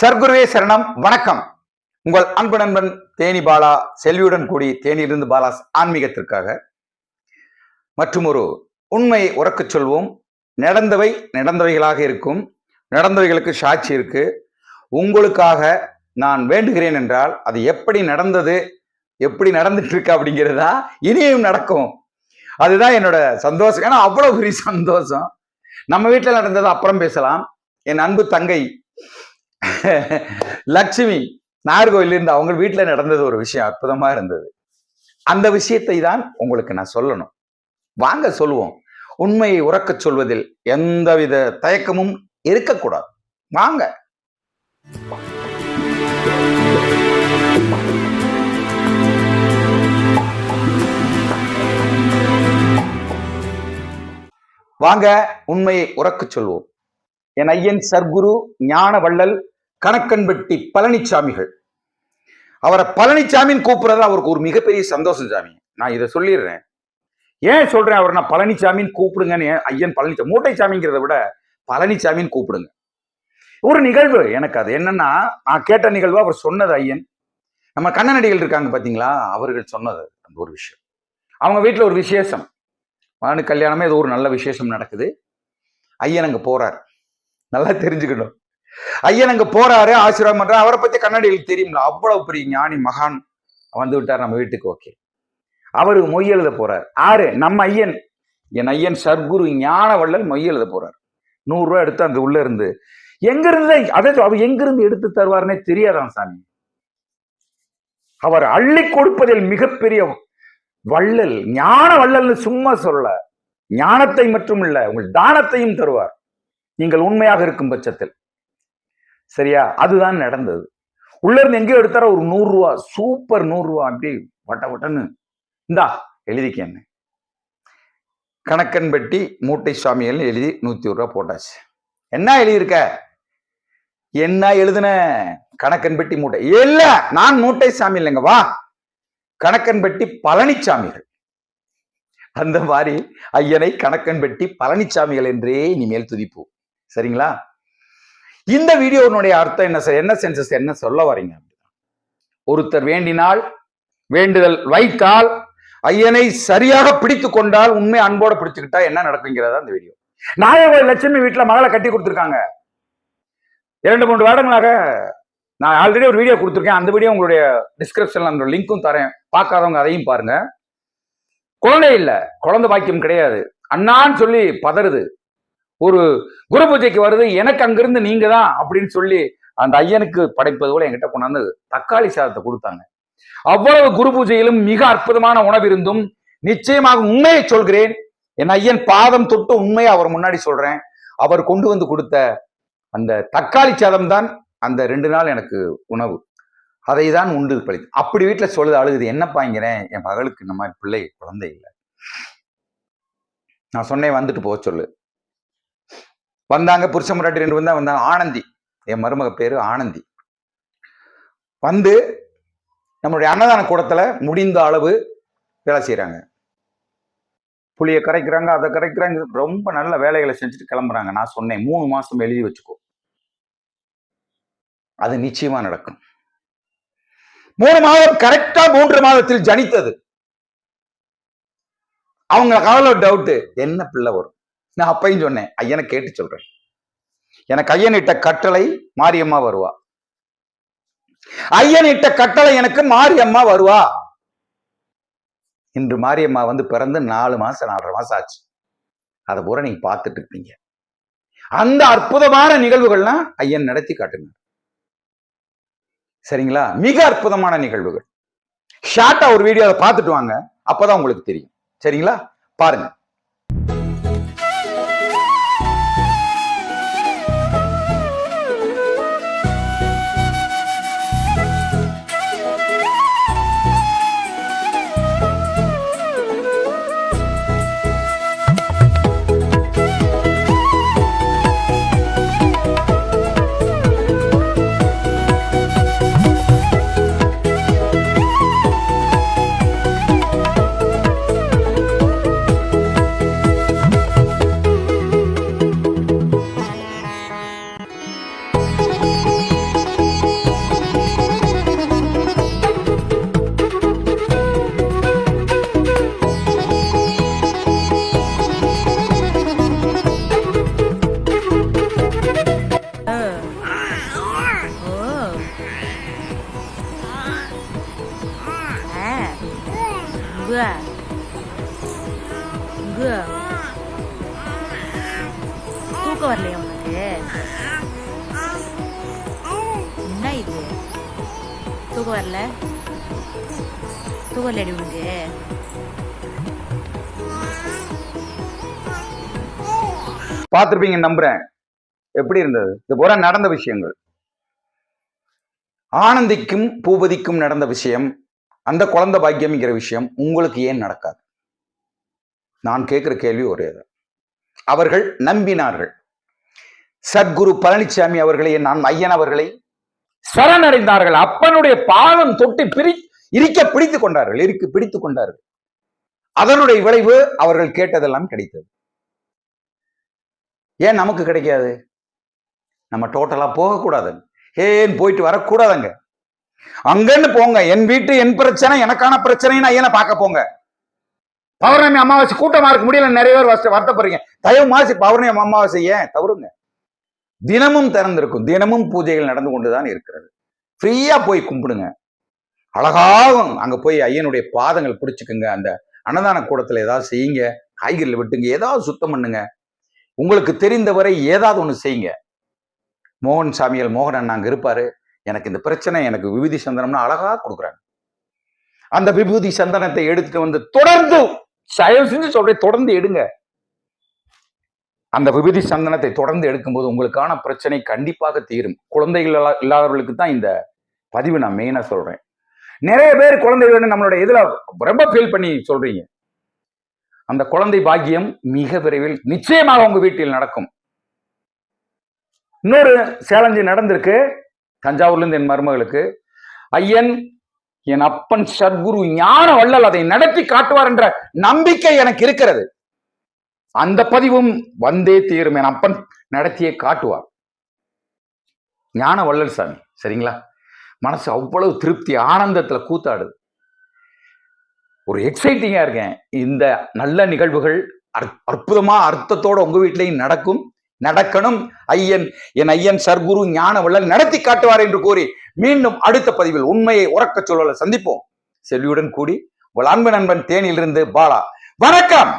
சர்க்குருவே சரணம் வணக்கம். உங்கள் அன்பு நண்பன் தேனி பாலா செல்வியுடன் கூடி தேனியிலிருந்து பாலாஸ் ஆன்மீகத்திற்காக. மற்றும் ஒரு உண்மை உறக்கச் சொல்வோம். நடந்தவை நடந்தவைகளாக இருக்கும். நடந்தவைகளுக்கு சாட்சி இருக்கு. உங்களுக்காக நான் வேண்டுகிறேன் என்றால் அது எப்படி நடந்தது எப்படி நடந்துட்டு இருக்கு அப்படிங்கிறதா இனியும் நடக்கும். அதுதான் என்னோட சந்தோஷம். ஏன்னா அவ்வளோ பெரிய சந்தோஷம். நம்ம வீட்டில் நடந்தது அப்புறம் பேசலாம். என் அன்பு தங்கை லட்சுமி நாகர்கோவில் இருந்து அவங்க வீட்டில் நடந்தது ஒரு விஷயம் அற்புதமா இருந்தது. அந்த விஷயத்தை தான் உங்களுக்கு நான் சொல்லணும். வாங்க சொல்லுவோம். உண்மையை உறக்கச் சொல்வதில் எந்தவித தயக்கமும் இருக்கக்கூடாது. வாங்க. வாங்க உண்மையை உறக்கச் சொல்வோம். என் ஐயன் சர்க்குரு ஞான வள்ளல் கணக்கன்பட்டி பழனிசாமிகள் அவரை பழனிசாமின்னு கூப்பிடுறது அவருக்கு ஒரு மிகப்பெரிய சந்தோஷம் சாமி. நான் இதை சொல்லிடுறேன். ஏன் சொல்றேன்? அவர் நான் பழனிசாமின்னு கூப்பிடுங்கன்னு ஏன் ஐயன் பழனிசாமி மூட்டைச்சாமிங்கிறத விட பழனிசாமின்னு கூப்பிடுங்க. ஒரு நிகழ்வு. எனக்கு அது என்னன்னா நான் கேட்ட நிகழ்வு அவர் சொன்னது ஐயன். நம்ம கண்ணநடிகள் இருக்காங்க பார்த்தீங்களா? அவர்கள் சொன்னது அந்த ஒரு விஷயம். அவங்க வீட்டில் ஒரு விசேஷம். மகனு கல்யாணமே ஏதோ ஒரு நல்ல விசேஷம் நடக்குது. ஐயன் அங்கே போறார். நல்லா தெரிஞ்சுக்கணும். ஐயன் அங்க போறாரு ஆசீர்வாதம் பண்றாரு. அவரை பத்தி கண்ணாடியில் தெரியும்ல அவ்வளவு பெரிய ஞானி மகான். வந்து விட்டார் நம்ம வீட்டுக்கு ஓகே. அவரு மொய் எழுத போறாரு. ஆறு நம்ம ஐயன். என் ஐயன் சர்க்குரு ஞான வள்ளல் மொய் எழுத போறாரு. நூறு ரூபா எடுத்து அந்த உள்ள இருந்து. எங்க இருந்து அதை அவர் எங்கிருந்து எடுத்து தருவாருன்னே தெரியாதான் சாமி. அவர் அள்ளி கொடுப்பதில் மிகப்பெரிய வள்ளல் ஞான வள்ளல்னு சும்மா சொல்ல ஞானத்தை மட்டும் இல்ல உங்கள் தானத்தையும் தருவார். நீங்கள் உண்மையாக இருக்கும் பட்சத்தில். சரியா? அதுதான் நடந்தது. உள்ள இருந்து எங்கேயோ எடுத்தார? ஒரு நூறுரூவா சூப்பர் நூறுரூவா அப்படி வட்ட வட்டன்னு. இந்தா எழுதிக்கேன்னு கணக்கன் பெட்டி மூட்டை சுவாமிகள் எழுதி நூத்தி ஒரு ரூபா போட்டாச்சு. என்ன எழுதியிருக்க? என்ன எழுதுன? கணக்கன் பெட்டி மூட்டை. இல்ல நான் மூட்டை சாமி இல்லைங்க வா. கணக்கன் பெட்டி பழனிசாமிகள் அந்த மாதிரி ஐயனை கணக்கன் பெட்டி பழனிசாமிகள் என்றே இனிமேல் துதிப்போம். சரிங்களா? இந்த வீடியோனுடைய அர்த்தம் என்ன சார்? என்ன சென்சஸ் என்ன சொல்ல வரீங்க ஒருத்தர் வேண்டினால் வேண்டுதல் வைத்தால் ஐயனை சரியாக பிடித்து கொண்டால் உண்மை அன்போட பிடிச்சுக்கிட்டா என்ன நடக்குங்கிறதா இந்த வீடியோ நாயகர் லட்சுமி வீட்டில் மகளை கட்டி கொடுத்துருக்காங்க. இரண்டு மூன்று வருடங்களாக நான் ஆல்ரெடி ஒரு வீடியோ கொடுத்துருக்கேன். அந்த வீடியோ உங்களுடைய டிஸ்கிரிப்ஷன்ல அந்த லிங்க்கும் தரேன். பார்க்காதவங்க அதையும் பாருங்க. குழந்தை இல்லை. குழந்தை பாக்கியம் கிடையாது. அண்ணான்னு சொல்லி பதறுது. ஒரு குரு பூஜைக்கு வருது எனக்கு அங்கிருந்து நீங்க தான் அப்படின்னு சொல்லி அந்த ஐயனுக்கு படைப்பது போல என்கிட்ட கொண்டாந்து தக்காளி சாதத்தை கொடுத்தாங்க. அவ்வளவு குரு பூஜையிலும் மிக அற்புதமான உணவிருந்தும் நிச்சயமாக உண்மையை சொல்கிறேன். என் ஐயன் பாதம் தொட்டு உண்மையை அவர் முன்னாடி சொல்றேன். அவர் கொண்டு வந்து கொடுத்த அந்த தக்காளி சாதம் தான் அந்த ரெண்டு நாள் எனக்கு உணவு. அதை தான் உண்டு பழித்து அப்படி வீட்டில் சொல்லுது அழுகுது என்னப்பாங்கிறேன் என் மகளுக்கு இந்த மாதிரி பிள்ளை குழந்தை இல்லை. நான் சொன்னேன் வந்துட்டு போக சொல்லு. வந்தாங்க புருஷ முராட்டி ரெண்டு வந்தா வந்தாங்க. ஆனந்தி. என் மருமக பேரு ஆனந்தி. வந்து நம்மளுடைய அன்னதான கூடத்துல முடிந்த அளவு வேலை செய்யறாங்க புளியை கரைக்கிறாங்க அதை கரைக்கிறாங்க. ரொம்ப நல்ல வேலைகளை செஞ்சுட்டு கிளம்புறாங்க. நான் சொன்னேன் மூணு மாசம் எழுதி வச்சுக்கோ. அது நிச்சயமா நடக்கும். மூணு மாதம் கரெக்டா மூன்று மாதத்தில் ஜனித்தது. அவங்க கவலை டவுட்டு என்ன பிள்ளை வரும்? நான் அப்பையும் சொன்னேன் ஐயனை கேட்டு சொல்றேன். எனக்கு ஐயன் இட்ட கட்டளை மாரியம்மா வருவா. ஐயன் இட்ட கட்டளை எனக்கு மாரியம்மா வருவா. இன்று மாரியம்மா வந்து பிறந்து நாலு மாசம் நாலரை மாசம் ஆச்சு. அதை பூரா நீங்க பார்த்துட்டு இருப்பீங்க. அந்த அற்புதமான நிகழ்வுகள்லாம் ஐயன் நடத்தி காட்டுங்க சரிங்களா? மிக அற்புதமான நிகழ்வுகள். ஷார்ட்டா ஒரு வீடியோ அதை பார்த்துட்டு வாங்க அப்பதான் உங்களுக்கு தெரியும். சரிங்களா? பாருங்க. தூக்கம் வரலையா உனக்கு என்ன இது? தூக்கம் வரல? தூக்கம் இல்லடி உனக்கு பார்த்திருப்பீங்க நம்புறேன். எப்படி இருந்தது? இது பூரா நடந்த விஷயங்கள். ஆனந்திக்கும் பூபதிக்கும் நடந்த விஷயம் அந்த குழந்தை பாக்கியம்ங்கிற விஷயம் உங்களுக்கு ஏன் நடக்காது? நான் கேட்கிற கேள்வி ஒரே தான். அவர்கள் நம்பினார்கள். சத்குரு பழனிசாமி அவர்களை நான் ஐயன் அவர்களை. சரணடைந்தார்கள். அப்பனுடைய பாதம் தொட்டு பிரி இரிக்க பிடித்துக் கொண்டார்கள் இருக்கு பிடித்துக் கொண்டார்கள். அதனுடைய விளைவு அவர்கள் கேட்டதெல்லாம் கிடைத்தது. ஏன் நமக்கு கிடைக்காது? நம்ம டோட்டலா போகக்கூடாது. ஏன் போயிட்டு வரக்கூடாதுங்க? அங்கன்னு போங்க. என் வீட்டு என் பிரச்சனை எனக்கான பிரச்சனைன்னு ஐயனை பார்க்க போங்க. பௌர்ணமி அமாவாசை கூட்டமா இருக்க முடியல. நிறைய பேர் வருத்தப்படுறீங்க. தயவு மாசி பௌர்ணமி அமாவாசை ஏன்? தவறுங்க. தினமும் திறந்திருக்கும். தினமும் பூஜைகள் நடந்து கொண்டுதான் இருக்கிறது. ஃப்ரீயா போய் கும்பிடுங்க. அழகாகும் அங்க போய் ஐயனுடைய பாதங்கள் பிடிச்சுக்குங்க. அந்த அன்னதான கூடத்துல ஏதாவது செய்யுங்க. காய்கறியில் விட்டுங்க. ஏதாவது சுத்தம் பண்ணுங்க. உங்களுக்கு தெரிந்தவரை ஏதாவது ஒன்று செய்யுங்க. மோகன் சாமியல் மோகன் அண்ணா அங்க இருப்பாரு. எனக்கு இந்த பிரச்சனை எனக்கு விபூதி சந்தனம்னு அழகா கொடுக்குறாங்க. அந்த விபூதி சந்தனத்தை எடுத்துட்டு வந்து தொடர்ந்து தயவு செஞ்சு சொல்றேன் தொடர்ந்து எடுங்க. அந்த விபூதி சந்தனத்தை தொடர்ந்து எடுக்கும்போது உங்களுக்கான பிரச்சனை கண்டிப்பாக தீரும். குழந்தைகள் இல்லாதவர்களுக்கு தான் இந்த பதிவு நான் மெயினாக சொல்றேன். நிறைய பேர் குழந்தைகள் நம்மளோட இதில் ரொம்ப ஃபீல் பண்ணி சொல்றீங்க. அந்த குழந்தை பாக்கியம் மிக விரைவில் நிச்சயமாக உங்க வீட்டில் நடக்கும். இன்னொரு சேலஞ்சு நடந்திருக்கு. தஞ்சாவூர்ல இருந்து என் மருமகளுக்கு. ஐயன் என் அப்பன் சத்குரு ஞான வள்ளல் அதை நடத்தி காட்டுவார் என்ற நம்பிக்கை எனக்கு இருக்கிறது. அந்த பதிவும் வந்தே தீரும் என் அப்பன் நடத்தியே காட்டுவார். ஞான வள்ளல் சாமி சரிங்களா? மனசு அவ்வளவு திருப்தி ஆனந்தத்துல கூத்தாடுது. ஒரு எக்ஸைட்டிங்கா இருக்கேன். இந்த நல்ல நிகழ்வுகள் அற்- அற்புதமா அர்த்தத்தோட உங்க வீட்லயும் நடக்கும் நடக்கணும். ஐயன் என் ஐயன் சர்க்குரு ஞான வள்ளல் நடத்தி காட்டுவார் என்று கூறி மீண்டும் அடுத்த பதிவில் உண்மையை உறக்க சொல்லல சந்திப்போம். செல்வியுடன் கூடி உங்கள் அன்பு நண்பன் தேனியிலிருந்து பாலா. வணக்கம்!